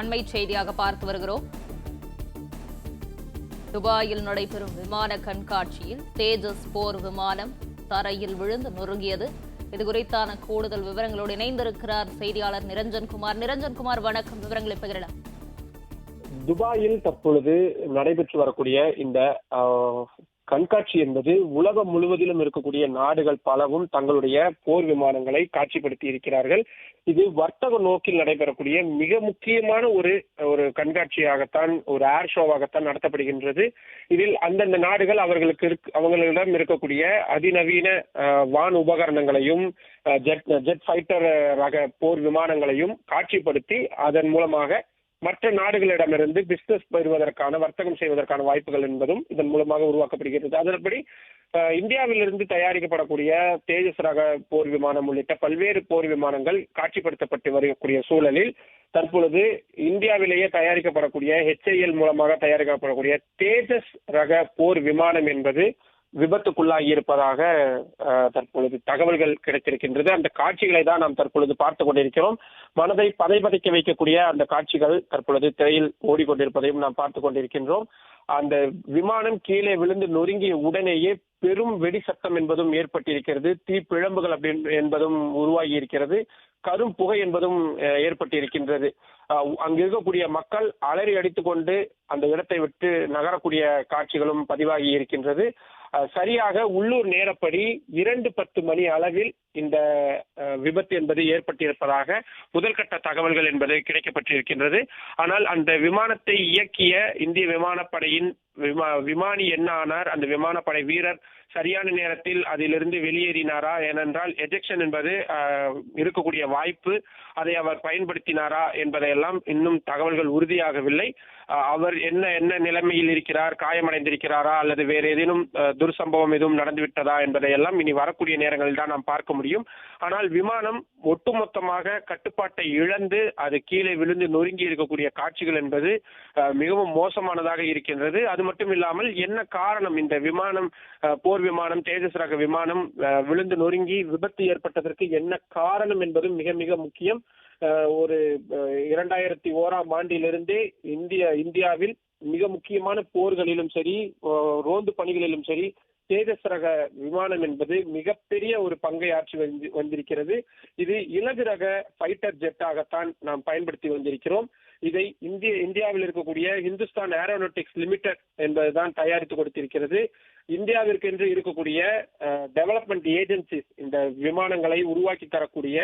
அண்மை செய்தியாக பார்த்து வருகிறோம். துபாயில் நடைபெறும் விமான கண்காட்சியில் தேஜஸ் போர் விமானம் தரையில் விழுந்து நொறுங்கியது. இது குறித்தான கூடுதல் விவரங்களோடு இணைந்திருக்கிறார் செய்தியாளர் நிரஞ்சன்குமார் நிரஞ்சன்குமார் வணக்கம். விவரங்களை பகிரலாம். துபாயில் தற்பொழுது நடைபெற்று வரக்கூடிய இந்த கண்காட்சி என்பது உலகம் முழுவதிலும் இருக்கக்கூடிய நாடுகள் பலவும் தங்களுடைய போர் விமானங்களை காட்சிப்படுத்தி இருக்கிறார்கள். இது வர்த்தக நோக்கில் நடைபெறக்கூடிய மிக முக்கியமான ஒரு ஒரு கண்காட்சியாகத்தான் ஒரு ஏர் ஷோவாகத்தான் நடத்தப்படுகின்றது. இதில் அந்தந்த நாடுகள் அவர்களுக்கு இருக்க- அவங்களிடம் இருக்கக்கூடிய அதிநவீன வான் உபகரணங்களையும் ஜெட் ஜெட் ஃபைட்டர் ரக போர் விமானங்களையும் காட்சிப்படுத்தி அதன் மூலமாக மற்ற நாடுகளிடமிருந்து பிசினஸ் பெறுவதற்கான வர்த்தகம் செய்வதற்கான வாய்ப்புகள் என்பதும் இதன் மூலமாக உருவாக்கப்படுகிறது அதன்படி இந்தியாவிலிருந்து தயாரிக்கப்படக்கூடிய தேஜஸ் ரக போர் விமானம் உள்ளிட்ட பல்வேறு போர் விமானங்கள் காட்சிப்படுத்தப்பட்டு வரக்கூடிய சூழலில் தற்பொழுது இந்தியாவிலேயே தயாரிக்கப்படக்கூடிய ஹெச்ஐஎல் மூலமாக தயாரிக்கப்படக்கூடிய தேஜஸ் ரக போர் விமானம் என்பது விபத்துக்குள்ளாகி இருப்பதாக தற்பொழுது தகவல்கள் கிடைத்திருக்கின்றது. அந்த காட்சிகளை தான் நாம் தற்பொழுது பார்த்து கொண்டிருக்கிறோம். மனதை பதைபதைக்க வைக்கக்கூடிய அந்த காட்சிகள் தற்பொழுது திரையில் ஓடிக்கொண்டிருப்பதையும் நாம் பார்த்து கொண்டிருக்கின்றோம். அந்த விமானம் கீழே விழுந்து நொறுங்கிய உடனேயே பெரும் வெடி சத்தம் என்பதும் ஏற்பட்டிருக்கிறது. தீ பிழம்புகள் அப்படி என்பதும் உருவாகி இருக்கிறது கரும் புகை என்பதும் அஹ், ஏற்பட்டிருக்கின்றது. அங்கு இருக்கக்கூடிய மக்கள் அலறி அடித்துக்கொண்டு அந்த இடத்தை விட்டு நகரக்கூடிய காட்சிகளும் பதிவாகி இருக்கின்றது. சரியாக உள்ளூர் நேரப்படி இரண்டு பத்து மணி அளவில் இந்த விபத்து என்பது ஏற்பட்டிருப்பதாக முதல்கட்ட தகவல்கள் என்பது கிடைக்கப்பட்டிருக்கின்றது. ஆனால் அந்த விமானத்தை இயக்கிய இந்திய விமானப்படையின் விமா விமானி என்ன ஆனார்? அந்த விமானப்படை வீரர் சரியான நேரத்தில் அதிலிருந்து வெளியேறினாரா? ஏனென்றால் எஜெக்ஷன் என்பது இருக்கக்கூடிய வாய்ப்பு அதை அவர் பயன்படுத்தினாரா என்பதையெல்லாம் இன்னும் தகவல்கள் உறுதியாகவில்லை. அவர் என்ன என்ன நிலைமையில் இருக்கிறார்? காயமடைந்திருக்கிறாரா? அல்லது வேறு ஏதேனும் துர்சம்பவம் எதுவும் நடந்துவிட்டதா என்பதையெல்லாம் இனி வரக்கூடிய நேரங்களில் தான் நாம் பார்க்க முடியும். ஆனால் விமானம் ஒட்டுமொத்தமாக கட்டுப்பாட்டை இழந்து அது கீழே விழுந்து நொறுங்கி இருக்கக்கூடிய காட்சிகள் என்பது மிகவும் மோசமானதாக இருக்கின்றது. அது மட்டும் இல்லாமல் என்ன காரணம் இந்த விமானம் போர் விமானம் தேஜஸ் ரக விமானம் விழுந்து நொறுங்கி விபத்து ஏற்பட்டதற்கு என்ன காரணம் என்பதும் மிக மிக முக்கியம். ஒரு இரண்டாயிரத்தி ஓராம் ஆண்டிலிருந்தே இந்திய இந்தியாவில் மிக முக்கியமான போர்களிலும் சரி ரோந்து பணிகளிலும் சரி தேஜஸ் ரக விமானம் என்பது மிகப்பெரிய ஒரு பங்கை ஆற்றி வந்திருக்கிறது. இது இலகு ரக ஃபைட்டர் ஜெட்டாகத்தான் நாம் பயன்படுத்தி வந்திருக்கிறோம். இதை இந்திய இந்தியாவில் இருக்கக்கூடிய இந்துஸ்தான் ஏரோநாட்டிக்ஸ் லிமிடெட் என்பதுதான் தயாரித்து கொடுத்திருக்கிறது. இந்தியாவிற்கு என்று இருக்கக்கூடிய டெவலப்மெண்ட் ஏஜென்சிஸ் இந்த விமானங்களை உருவாக்கி தரக்கூடிய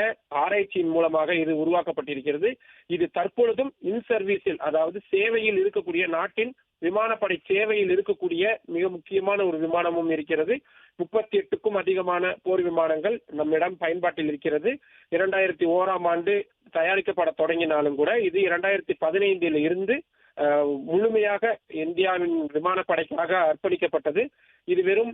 ஆராய்ச்சியின் மூலமாக இது உருவாக்கப்பட்டிருக்கிறது. இது தற்பொழுதும் இன் சர்வீஸில் அதாவது சேவையில் இருக்கக்கூடிய நாட்டின் விமானப்படை சேவையில் இருக்கக்கூடிய மிக முக்கியமான ஒரு விமானமும் இருக்கிறது. முப்பத்தி எட்டுக்கும் அதிகமான போர் விமானங்கள் நம்மிடம் பயன்பாட்டில் இருக்கிறது. இரண்டாயிரத்தி ஓராம் ஆண்டு தயாரிக்கப்பட தொடங்கினாலும் கூட இது இரண்டாயிரத்தி பதினைந்தில் இருந்து அஹ், முழுமையாக இந்தியாவின் விமானப்படைக்காக அர்ப்பணிக்கப்பட்டது. இது வெறும்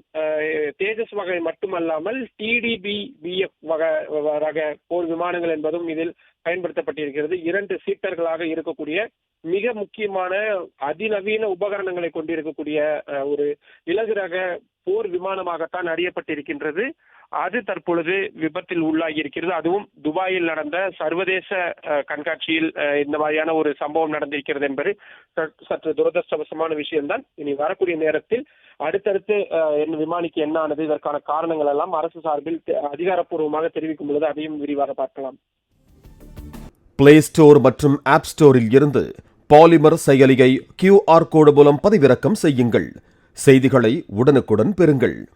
தேஜஸ் வகை மட்டுமல்லாமல் டிடிபி பிஎஃப் வகை வ- ரக போர் விமானங்கள் என்பதும் இதில் பயன்படுத்தப்பட்டிருக்கிறது. இரண்டு சீட்டர்களாக இருக்கக்கூடிய மிக முக்கியமான அதிநவீன உபகரணங்களை கொண்டிருக்கக்கூடிய அஹ், ஒரு இலகு ரக போர் விமானமாகத்தான் அறியப்பட்டிருக்கின்றது. அது தற்பொழுது விபத்தில் உள்ளாகி இருக்கிறது அதுவும் துபாயில் நடந்த சர்வதேச கண்காட்சியில் இந்த மாதிரியான ஒரு சம்பவம் நடந்திருக்கிறது என்பது சற்று- சற்று துரதிருஷ்டவசமான விஷயம்தான். இனி வரக்கூடிய நேரத்தில் அடுத்தடுத்து என் விமானிக்கு என்ன ஆனது இதற்கான காரணங்கள் எல்லாம் அரசு சார்பில் அதிகாரப்பூர்வமாக தெரிவிக்கும் பொழுது அதையும் விரிவாக பார்க்கலாம். பிளே ஸ்டோர் மற்றும் ஆப் ஸ்டோரில் இருந்து பாலிமர் செயலியை கியூஆர் கோடு மூலம் பதிவிறக்கம் செய்யுங்கள். செய்திகளை உடனுக்குடன் பெறுங்கள்.